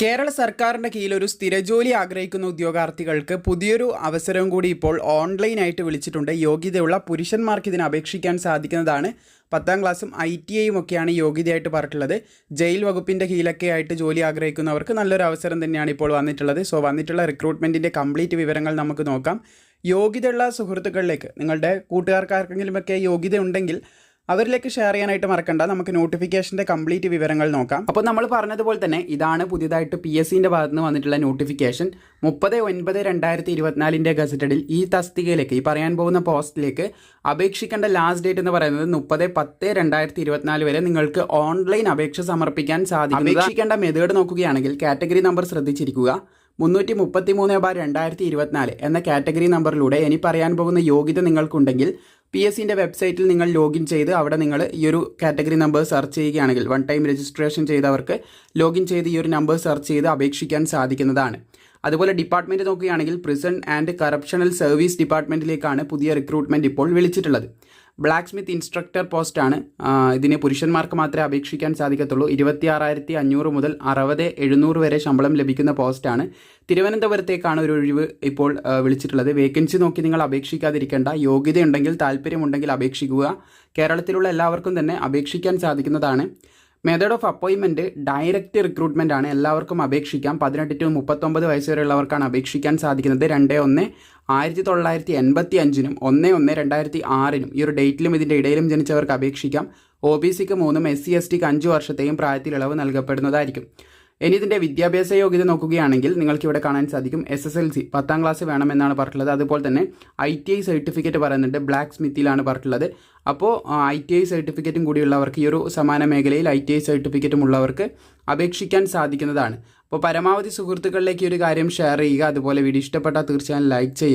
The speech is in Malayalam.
കേരള സർക്കാരിന്റെ കീഴിൽ ഒരു സ്ഥിരജോലി ആഗ്രഹിക്കുന്ന ഉദ്യോഗാർത്ഥികൾക്ക് പുതിയൊരു അവസരം കൂടി ഇപ്പോൾ ഓൺലൈനായിട്ട് വിളിച്ചിട്ടുണ്ട്. യോഗ്യതയുള്ള പുരുഷന്മാർക്ക് ഇതിന് അപേക്ഷിക്കാൻ സാധിക്കുന്നതാണ്. പത്താം ക്ലാസ്സും ഐ ടി ഐയും ഒക്കെയാണ് യോഗ്യതയായിട്ട് പറഞ്ഞിട്ടുള്ളത്. ജയിൽ വകുപ്പിന്റെ കീഴിലൊക്കെ ആയിട്ട് ജോലി ആഗ്രഹിക്കുന്നവർക്ക് നല്ലൊരു അവസരം തന്നെയാണ് ഇപ്പോൾ വന്നിട്ടുള്ളത്. സോ വന്നിട്ടുള്ള റിക്രൂട്ട്മെന്റിന്റെ കംപ്ലീറ്റ് വിവരങ്ങൾ നമുക്ക് നോക്കാം. യോഗ്യതയുള്ള സുഹൃത്തുക്കളിലേക്ക് നിങ്ങളുടെ കൂട്ടുകാർക്കാർക്കെങ്കിലുമൊക്കെ യോഗ്യത ഉണ്ടെങ്കിൽ അവരിലേക്ക് ഷെയർ ചെയ്യാനായിട്ട് മറക്കണ്ട. നമുക്ക് നോട്ടിഫിക്കേഷന്റെ കംപ്ലീറ്റ് വിവരങ്ങൾ നോക്കാം. അപ്പോൾ നമ്മൾ പറഞ്ഞതുപോലെ തന്നെ ഇതാണ് പുതിയതായിട്ട് പി എസ് സിന്റെ ഭാഗത്ത് നിന്ന് വന്നിട്ടുള്ള നോട്ടിഫിക്കേഷൻ മുപ്പത് ഒൻപത് രണ്ടായിരത്തി ഇരുപത്തിനാലിന്റെ ഗസറ്റഡിൽ ഈ തസ്തികയിലേക്ക് ഈ പറയാൻ പോകുന്ന പോസ്റ്റിലേക്ക് അപേക്ഷിക്കേണ്ട ലാസ്റ്റ് ഡേറ്റ് എന്ന് പറയുന്നത് മുപ്പത് പത്ത് രണ്ടായിരത്തി ഇരുപത്തിനാല് വരെ നിങ്ങൾക്ക് ഓൺലൈൻ അപേക്ഷ സമർപ്പിക്കാൻ സാധിക്കും അപേക്ഷിക്കേണ്ട മെത്തേഡ് നോക്കുകയാണെങ്കിൽ കാറ്റഗറി നമ്പർ ശ്രദ്ധിച്ചിരിക്കുക. മുന്നൂറ്റി മുപ്പത്തി മൂന്ന് ബാർ രണ്ടായിരത്തി ഇരുപത്തിനാല് എന്ന കാറ്റഗറി നമ്പറിലൂടെ ഇനി പറയാൻ പോകുന്ന യോഗ്യത നിങ്ങൾക്കുണ്ടെങ്കിൽ പി എസ് സിന്റെ വെബ്സൈറ്റിൽ നിങ്ങൾ ലോഗിൻ ചെയ്ത് അവിടെ നിങ്ങൾ ഈ ഒരു കാറ്റഗറി നമ്പർ സെർച്ച് ചെയ്യുകയാണെങ്കിൽ വൺ ടൈം രജിസ്ട്രേഷൻ ചെയ്തവർക്ക് ലോഗിൻ ചെയ്ത് ഈ ഒരു നമ്പർ സെർച്ച് ചെയ്ത് അപേക്ഷിക്കാൻ സാധിക്കുന്നതാണ്. അതുപോലെ ഡിപ്പാർട്ട്മെന്റ് നോക്കുകയാണെങ്കിൽ പ്രിസൺ ആൻഡ് കറപ്ഷണൽ സർവീസ് ഡിപ്പാർട്ട്മെന്റിലേക്കാണ് പുതിയ റിക്രൂട്ട്മെന്റ് ഇപ്പോൾ വിളിച്ചിട്ടുള്ളത്. ബ്ലാക്ക് സ്മിത്ത് ഇൻസ്ട്രക്ടർ പോസ്റ്റാണ് ഇതിന് പുരുഷന്മാർക്ക് മാത്രമേ അപേക്ഷിക്കാൻ സാധിക്കത്തുള്ളൂ. ഇരുപത്തി ആറായിരത്തി അഞ്ഞൂറ് മുതൽ അറുപത് എഴുന്നൂറ് വരെ ശമ്പളം ലഭിക്കുന്ന പോസ്റ്റാണ് തിരുവനന്തപുരത്തേക്കാണ് ഒരു ഒഴിവ് ഇപ്പോൾ വിളിച്ചിട്ടുള്ളത്. വേക്കൻസി നോക്കി നിങ്ങൾ അപേക്ഷിക്കാതിരിക്കേണ്ട. യോഗ്യതയുണ്ടെങ്കിൽ താല്പര്യമുണ്ടെങ്കിൽ അപേക്ഷിക്കുക. കേരളത്തിലുള്ള എല്ലാവർക്കും തന്നെ അപേക്ഷിക്കാൻ സാധിക്കുന്നതാണ്. മെത്തേഡ് ഓഫ് അപ്പോയിൻമെന്റ് ഡയറക്റ്റ് റിക്രൂട്ട്മെന്റ് ആണ് എല്ലാവർക്കും അപേക്ഷിക്കാം. പതിനെട്ട് ടു മുപ്പത്തൊമ്പത് വയസ്സ് വരെയുള്ളവർക്കാണ് അപേക്ഷിക്കാൻ സാധിക്കുന്നത്. രണ്ട് ഒന്ന് ആയിരത്തി തൊള്ളായിരത്തി എൺപത്തി അഞ്ചിനും ഒന്ന് ഒന്ന് രണ്ടായിരത്തി ആറിനും ഈ ഒരു ഡേറ്റിലും ഇതിന്റെ ഇടയിലും ജനിച്ചവർക്ക് അപേക്ഷിക്കാം. ഒ ബി സിക്ക് മൂന്നും എസ് സി എസ് ടിക്ക് അഞ്ച് വർഷത്തെയും പ്രായത്തിൽ ഇളവ് നൽകപ്പെടുന്നതായിരിക്കും. ഇനി ഇതിന്റെ വിദ്യാഭ്യാസ യോഗ്യത നോക്കുകയാണെങ്കിൽ നിങ്ങൾക്ക് ഇവിടെ കാണാൻ സാധിക്കും എസ് എസ് എൽ സി പത്താം ക്ലാസ് വേണമെന്നാണ് പറഞ്ഞിട്ടുള്ളത്. അതുപോലെ തന്നെ ഐ ടി ഐ സർട്ടിഫിക്കറ്റ് പറയുന്നുണ്ട്. ബ്ലാക്ക് സ്മിത്തിലാണ് പറഞ്ഞിട്ടുള്ളത് അപ്പോൾ ഐ ടി ഐ സർട്ടിഫിക്കറ്റും കൂടിയുള്ളവർക്ക് ഈ ഒരു സമാന മേഖലയിൽ ഐ ടി ഐ സർട്ടിഫിക്കറ്റും ഉള്ളവർക്ക് അപേക്ഷിക്കാൻ സാധിക്കുന്നതാണ്. അപ്പോൾ പരമാവധി സുഹൃത്തുക്കളിലേക്ക് ഒരു കാര്യം ഷെയർ ചെയ്യുക. അതുപോലെ വീഡിയോ ഇഷ്ടപ്പെട്ടാൽ തീർച്ചയായും ലൈക്ക് ചെയ്യുക.